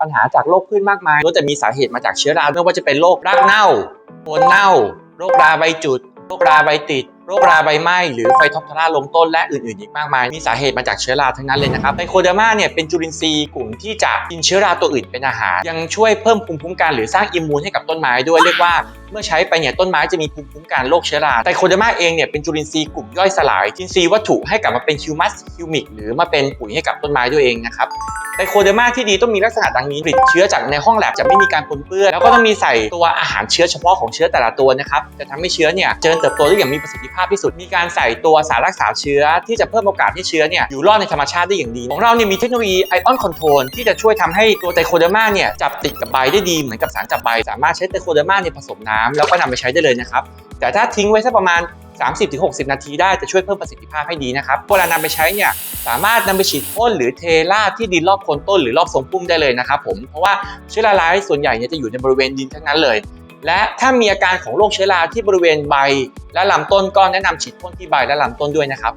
ปัญหาจากโรคพืชมากมายล้วนแต่มีสาเหตุมาจากเชื้อราไม่ว่าจะเป็นโรครากเน่าโคนเน่า โรคราใบจุด โรคราใบติด โรคราใบไหม้หรือไฟท็อปทาราลงต้นและอื่นๆอีกมากมาย มีสาเหตุมาจากเชื้อราทั้งนั้นเลยนะครับไตโคเดอร์มาเนี่ยเป็นจุลินทรีย์กลุ่มที่จะกินเชื้อราตัวอื่นเป็นอาหาร ยังช่วยเพิ่มภูมิคุ้มกันหรือสร้างอิมมูนให้กับต้นไม้ด้วยเรียกว่าเมื่อใช้ไปเนี่ยต้นไม้จะมีภูมิคุ้มกันโรคเชื้อราไตโคเดอร์มาเองเนี่ยเป็นจุลินทรีย์กลุ่มย่อยสลายจุลินทรีย์วัตถุให้กลับมาเป็นฮิวมัสฮิวมิกหรือมาเป็นปุ๋ยให้กับต้นไม้ด้วยเองนะครับ ไตโคเดอร์มาที่ดีต้องมีลักษณะดังนี้ผลิตเชื้อจากในห้องแลบจะไม่มีการปนเปื้อนแล้วก็ต้องมีใส่ตัวอาหารเชื้อเฉพาะของเชื้อแต่ละตัวนะครับจะทำให้เชื้อเนี่ยเจริญเติบโตได้อย่างมีประสิทธิภาพที่สุด มีการใส่ตัวสารรักษาเชื้อ ที่จะเพิ่มโอกาสให้เชื้อเนี่ยอยู่รอดในธรรมชาติได้อย่างดี ของเราเนี่ยมีเทคโนโลยีไอออนคอนโทรลที่จะช่วยทำให้ตัวไตโคเดอร์มาเนี่ยจับติดกับใบได้ดีเหมือนกับสารจับใบ สามารถใช้ไตโคเดอร์มาเนี่ยผสมน้ำแล้วก็นำไปใช้ได้เลยนะครับแต่ถ้าทิ้งไว้สักประมาณ 30-60 นาทีได้จะช่วยเพิ่มประสิทธิภาพให้ดีนะครับเวลานำไปใช้เนี่ยสามารถนำไปฉีดพ่นหรือเทราดที่ดินรอบโคนต้นหรือรอบทรงพุ่มได้เลยนะครับผมเพราะว่าเชื้อราร้ายส่วนใหญ่เนี่ยจะอยู่ในบริเวณดินทั้งนั้นเลย และถ้ามีอาการของโรคเชื้อราที่บริเวณใบ และลำต้นก็แนะนำฉีดพ่นที่ใบและลำต้นด้วยนะครับ